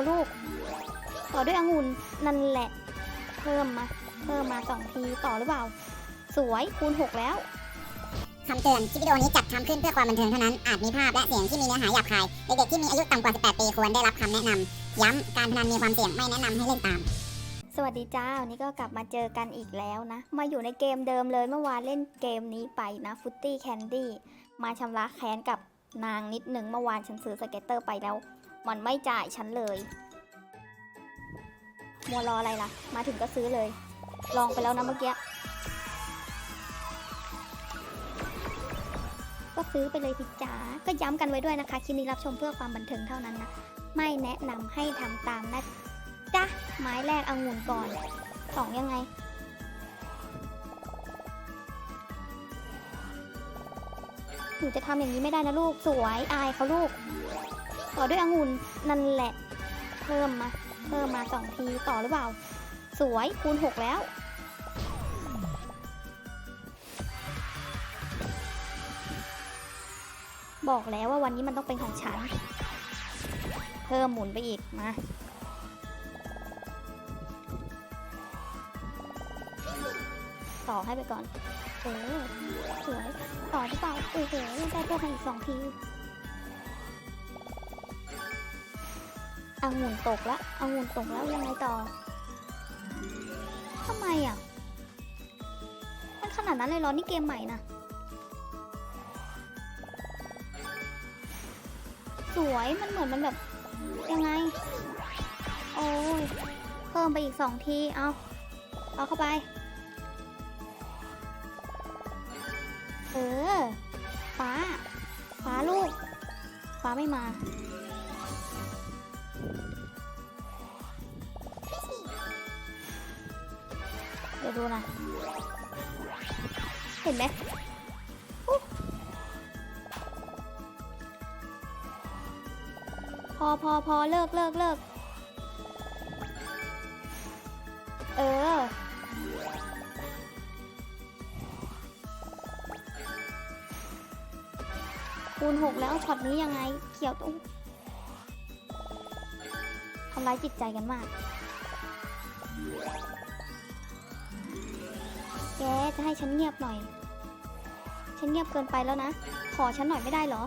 เขาลูก ต่อด้วยองุ่นนั่นแหละ เพิ่มมา เพิ่มมาสองทีต่อหรือเปล่า สวยคูณหกแล้วคำเตือนคลิปวิดีโอนี้จัดทำขึ้นเพื่อความบันเทิงเท่านั้น อาจมีภาพและเสียงที่มีเนื้อหาหยาบคาย เด็กๆที่มีอายุต่ำกว่า 18 ปีควรได้รับคำแนะนำ ย้ำการพนันมีความเสี่ยงไม่แนะนำให้เล่นตาม สวัสดีจ้าวันนี้ก็กลับมาเจอกันอีกแล้วนะ มาอยู่ในเกมเดิมเลยเมื่อวานเล่นเกมนี้ไปนะฟุตตี้แคนดี้มาชำระแค้นกับนางนิดหนึ่งเมื่อวานฉันซื้อสเก็ตเตอร์ไปแล้ว มันไม่จ่ายฉันเลย มัวรออะไรล่ะ มาถึงก็ซื้อเลย ลองไปแล้วนะเมื่อกี้ ก็ซื้อไปเลยพี่จ๋าก็ย้ำกันไว้ด้วยนะคะ คลิปนี้รับชมเพื่อความบันเทิงเท่านั้นนะ ไม่แนะนำให้ทำตามนะจ๊ะไม้แรกเอางุ่นก่อนสองยังไงหนูจะทำอย่างนี้ไม่ได้นะลูกสวยอายเขาลูก ต่อด้วยองุ่นนั่นแหละ เพิ่มมา เพิ่มมาสองทีต่อหรือเปล่า สวยคูณหกแล้ว บอกแล้วว่าวันนี้มันต้องเป็นของฉัน เพิ่มหมุนไปอีกมาต่อให้ไปก่อนเออสวย ต่อหรือเปล่าโอ้โหได้ตัวให้อีกสองที องุ่นตกละองุ่นตกแล้วยังไงต่อทำไมอะ มันขนาดนั้นเลยเหรอ นี่เกมใหม่นะ สวย มันเหมือนมันแบบ ยังไง โอ้ย เพิ่มไปอีกสองที เอา เอาเข้าไป เออ ฟ้า ฟ้าลูก ฟ้าไม่มา ยวดูนะ เห็นไหมพอพอพอเลิกเลิกเลิกเออ คูณหกแล้วช็อตนี้ยังไง เขียวตุ้งทำร้ายจิตใจกันมาก แกจะให้ฉันเงียบหน่อย ฉันเงียบเกินไปแล้วนะ ขอฉันหน่อยไม่ได้เหรอ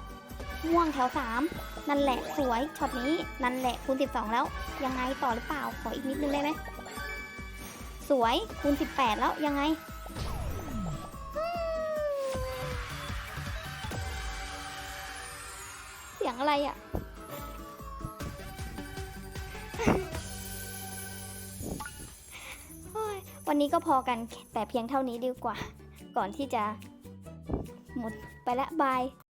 ม่วงแถวสามนั่นแหละสวยช็อตนี้ นั่นแหละคูณสิบสองแล้ว ยังไงต่อหรือเปล่า ขออีกนิดนึงได้ไหม สวยคูณสิบแปดแล้วยังไง เสียงอะไรอะ่ะ วันนี้ก็พอกันแต่เพียงเท่านี้ดีกว่า ก่อนที่จะหมดไปละบาย